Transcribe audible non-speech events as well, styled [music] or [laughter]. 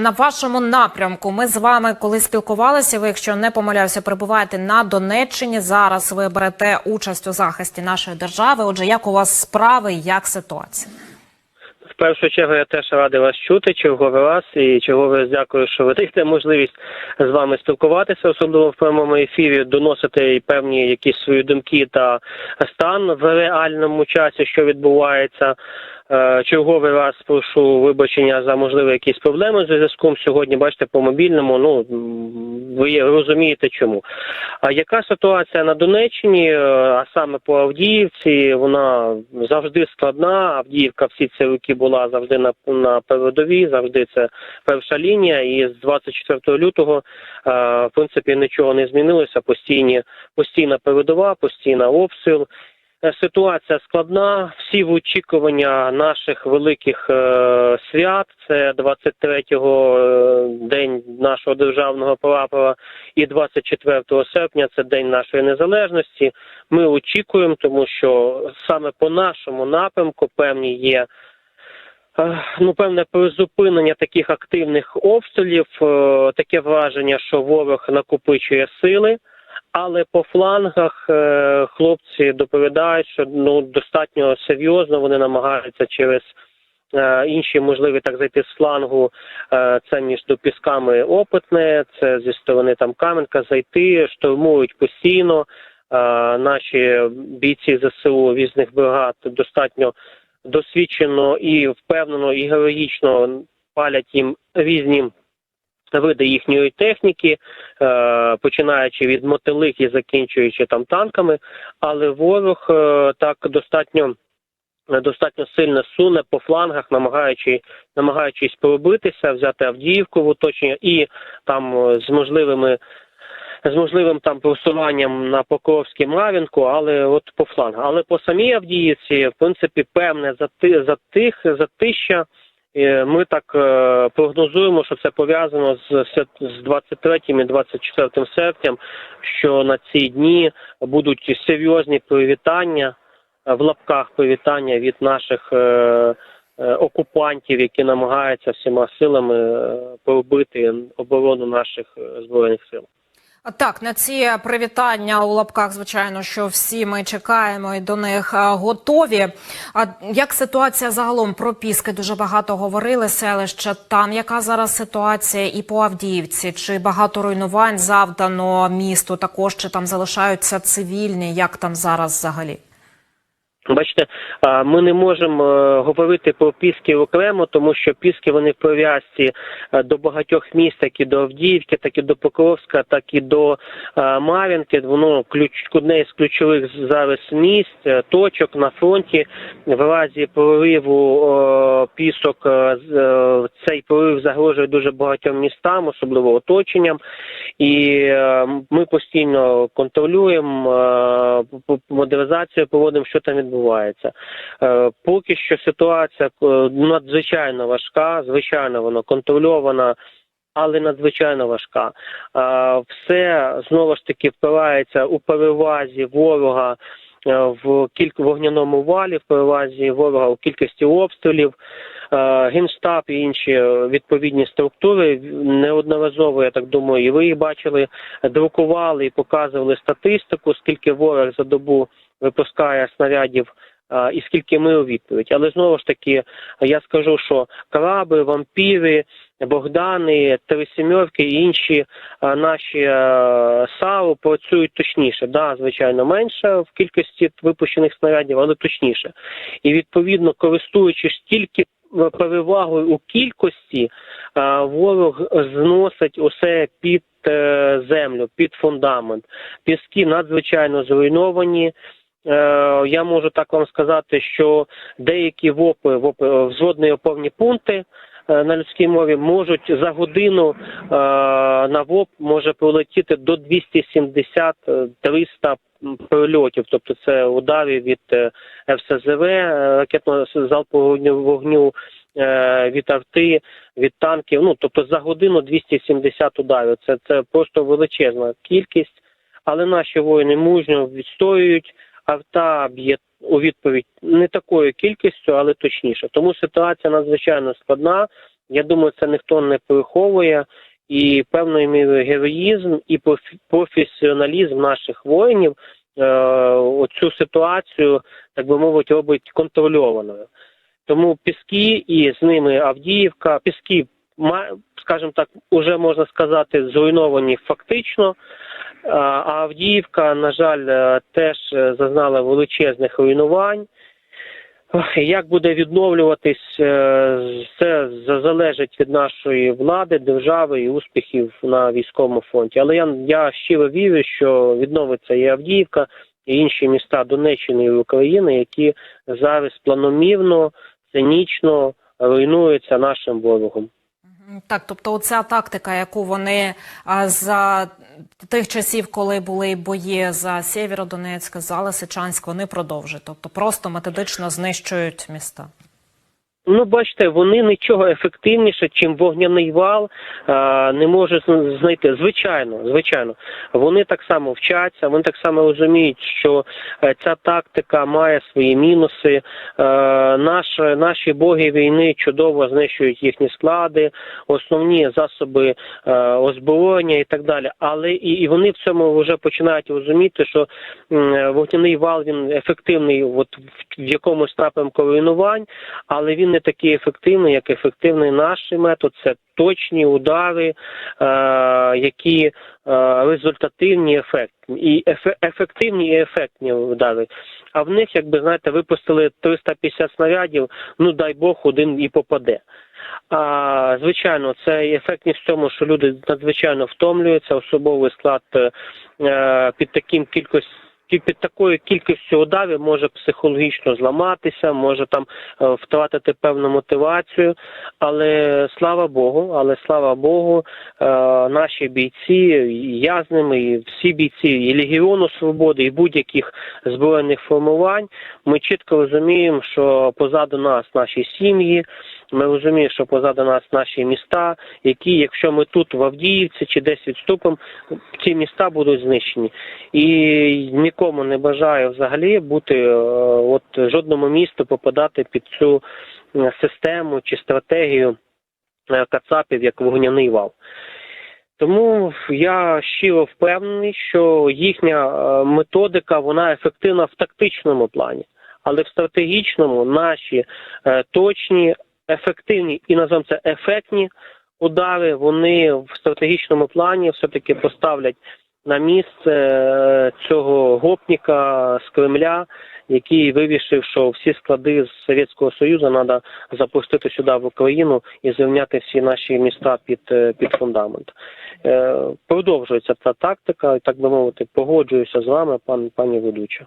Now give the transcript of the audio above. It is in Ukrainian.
На вашому напрямку ми з вами, коли спілкувалися, ви, якщо не помиляюся, перебуваєте на Донеччині. Зараз ви берете участь у захисті нашої держави. Отже, як у вас справи, як ситуація? В першу чергу я теж радий вас чути, черговий раз, і черговий раз дякую, що ви [laughs] даєте можливість з вами спілкуватися, особливо в прямому ефірі, доносити певні якісь свої думки та стан в реальному часі, що відбувається. Е, Черговий раз прошу вибачення за можливі якісь проблеми з зв'язком сьогодні. Бачите, по мобільному. Ну ви розумієте чому. А яка ситуація на Донеччині, е, а саме по Авдіївці, вона завжди складна. Авдіївка всі ці роки була завжди на, на передовій, завжди це перша лінія. І з 24 лютого е, в принципі нічого не змінилося. Постійні постійна передова, постійна обстріл. Е, Ситуація складна. Всі в очікування наших великих е, свят. Це 23-го е, день нашого державного прапора і 24 серпня це день нашої незалежності. Ми очікуємо, тому що саме по нашому напрямку певні є. Ну, певне призупинення таких активних обстрілів, таке враження, що ворог накопичує сили, але по флангах е, хлопці доповідають, що ну достатньо серйозно вони намагаються через е, інші можливі так зайти з флангу. Е, це між пісками опитне, це зі сторони там Кам'янка зайти, штурмують постійно. Наші бійці ЗСУ різних бригад достатньо досвідчено і впевнено, і героїчно палять їм різні види їхньої техніки, е, починаючи від мотилих і закінчуючи там танками, але ворог е, так достатньо. Достатньо сильно суне по флангах, намагаючи, намагаючись пробитися, взяти Авдіївку в оточення і там е, з можливими з можливим там просуванням на Покровський Мравінку, але от по флангу. Але по самій Авдіївці, в принципі, певне зати, затих, затища. Е, Ми так е, прогнозуємо, що це пов'язано з, з 23 і 24 серпням, що на ці дні будуть серйозні привітання е, в лапках привітання від наших е, окупантів, які намагаються всіма силами пробити оборону наших збройних сил. Так, на ці привітання у лапках, звичайно, що всі ми чекаємо і до них готові. А як ситуація загалом про Піски? Дуже багато говорили селища. Там яка зараз ситуація і по Авдіївці? Чи багато руйнувань завдано місту? Також чи там залишаються цивільні? Як там зараз взагалі? Бачите, ми не можемо е, говорити про Піски окремо, тому що Піски вони в прив'язці е, до багатьох міст, як і до Авдіївки, так і до Покровська, так і до е, Мар'їнки. Воно ключ одне із ключових зараз місць, точок на фронті. В разі прориву пісок з- цей прорив загрожує дуже багатьом містам, особливо оточенням. І ми постійно контролюємо модернізацію, проводимо, що там відбувається. Е, Поки що ситуація е, надзвичайно важка, звичайно, вона контрольована. Але надзвичайно важка. Е, Все знову ж таки впирається у перевазі ворога в кілька вогняному валі, в перевазі ворога у кількості обстрілів. Генштаб і інші відповідні структури неодноразово, я так думаю, і ви їх бачили, друкували і показували статистику, скільки ворог за добу випускає снарядів. І скільки ми у відповідь, але знову ж таки я скажу, що краби, вампіри, Богдани, три сімерки і інші наші САУ працюють точніше. Да, звичайно, менше в кількості випущених снарядів, але точніше. І відповідно, користуючись тільки е, перевагою у кількості, ворог зносить усе під е, землю, під фундамент. Піски надзвичайно зруйновані. Е, Я можу так вам сказати, що деякі ВОПи, ВОПи взводні опорні пункти е, на людській мові можуть за годину е, на ВОП може прилетіти до 270-300 прильотів, тобто це ударів від е, ФСЗВ, е, ракетного залпового вогню- е, від арти, від танків. Ну тобто за годину 270 ударів. Це, це просто величезна кількість, але наші воїни мужньо відстоюють. Арта б'є у відповідь не такою кількістю, але точніше. Тому ситуація надзвичайно складна. Я думаю, це ніхто не приховує. І певною мірою героїзм і професіоналізм наших воїнів е, оцю ситуацію, так би мовити, робить контрольованою. Тому Піски і з ними Авдіївка, Піски, скажімо так, уже можна сказати, зруйновані фактично. А Авдіївка, на жаль, е, теж е, зазнала величезних руйнувань. Як буде відновлюватись, це залежить від нашої влади, держави і успіхів на військовому фронті. Але я, я щиро вірю, що відновиться і Авдіївка, і інші міста Донеччини і України, які зараз планомірно, цинічно руйнуються нашим ворогом. Так, тобто, оця тактика, яку вони за тих часів, коли були бої за Сєвєродонецьк, за Лисичанськ, вони продовжують. Тобто просто методично знищують міста. Ну, бачите, вони нічого ефективніше, чим вогняний вал, не можуть знайти. Звичайно, звичайно, вони так само вчаться, вони так само розуміють, що е, ця тактика має свої мінуси. Е, Наш, наші боги війни чудово знищують їхні склади, основні засоби е, озброєння і так далі. Але і, і вони в цьому вже починають розуміти, що вогняний вал він ефективний, от в якомусь напрямку руйнувань, але він не такий ефективний, як ефективний наш метод. Це точні удари, е, які е, результативні, ефектні і ефективні і ефектні удари. А в них, якби знаєте, випустили 350 снарядів, ну дай Бог, один і попаде. А, звичайно, це ефектність в тому, що люди надзвичайно втомлюються, особовий склад е, під таким кількістю. Під такою кількістю ударів може психологічно зламатися, може там е, втратити певну мотивацію. Але слава Богу, але слава Богу, е, наші бійці, я з ними, і всі бійці, і Легіону Свободи, і будь-яких збройних формувань, ми чітко розуміємо, що позаду нас наші сім'ї. Ми розуміємо, що позаду нас наші міста, які, якщо ми тут в Авдіївці чи десь відступимо, ці міста будуть знищені. І нікому не бажаю взагалі бути е, от жодному місту попадати під цю е, систему чи стратегію е, кацапів як вогняний вал. Тому я щиро впевнений, що їхня методика вона ефективна в тактичному плані, але в стратегічному наші точні, ефективні і називаємо це ефектні удари, вони в стратегічному плані все-таки поставлять на місце е, цього гопніка з Кремля, який вирішив, що всі склади з Совєтського Союзу треба запустити сюди в Україну і звільняти всі наші міста під, е, під фундамент. Е, Продовжується ця тактика, так би мовити, погоджуюся з вами, пан пані ведуча.